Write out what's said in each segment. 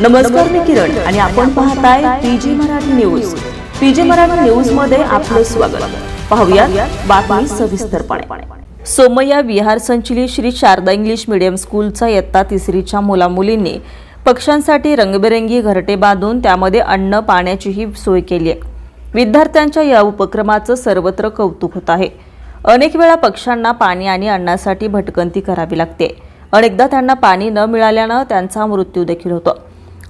नमस्कार मी किरण आणि आपण पाहताय PG Marathi news. PG Marathi न्यूजमध्ये आपलं स्वागत. पाहूया बातमी सविस्तरपणे. सोमय्या विहार संचलित श्री शारदा इंग्लिश मीडियम स्कूलचा इयत्ता तिसरीच्या मुलामुलींनी पक्ष्यांसाठी रंगबेरंगी घरटे बांधून त्यामध्ये अन्न पाण्याचीही सोय केली आहे. विद्यार्थ्यांच्या या उपक्रमाचं सर्वत्र कौतुक होत आहे. अनेक वेळा पक्ष्यांना पाणी आणि अन्नासाठी भटकंती करावी लागते. अनेकदा त्यांना पाणी न मिळाल्यानं त्यांचा मृत्यू देखील होतो.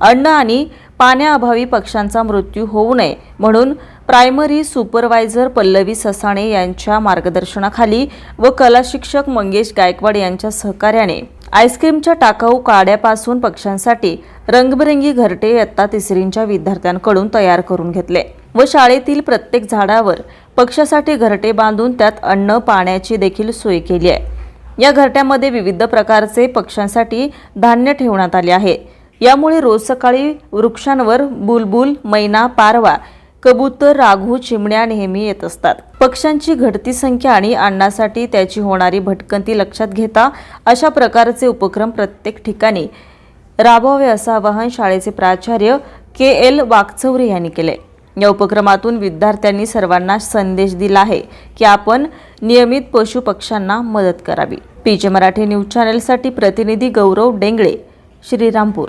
अन्न आणि पाण्याअभावी पक्ष्यांचा मृत्यू होऊ नये म्हणून प्रायमरी सुपरवायझर पल्लवी ससाणे यांच्या मार्गदर्शनाखाली व कला शिक्षक मंगेश गायकवाड यांच्या सहकार्याने आईस्क्रीमच्या टाकाऊ काड्यापासून पक्ष्यांसाठी रंगबिरंगी घरटे इयत्ता तिसरींच्या विद्यार्थ्यांकडून तयार करून घेतले व शाळेतील प्रत्येक झाडावर पक्ष्यासाठी घरटे बांधून त्यात अन्न पाण्याची देखील सोय केली आहे. या घरट्यामध्ये विविध प्रकारचे पक्ष्यांसाठी धान्य ठेवण्यात आले आहे. यामुळे रोज सकाळी वृक्षांवर बुलबुल मैना पारवा कबूतर राघू चिमण्या नेहमी येत असतात. पक्ष्यांची घडती संख्या आणि अन्नासाठी त्याची होणारी भटकंती लक्षात घेता अशा प्रकारचे उपक्रम प्रत्येक ठिकाणी राबवावे असं आवाहन शाळेचे प्राचार्य के एल वाकचौरे यांनी केले. या उपक्रमातून विद्यार्थ्यांनी सर्वांना संदेश दिला आहे की आपण नियमित पशु पक्ष्यांना मदत करावी. पीजे मराठी न्यूज चॅनलसाठी प्रतिनिधी गौरव डेंगळे श्रीरामपूर.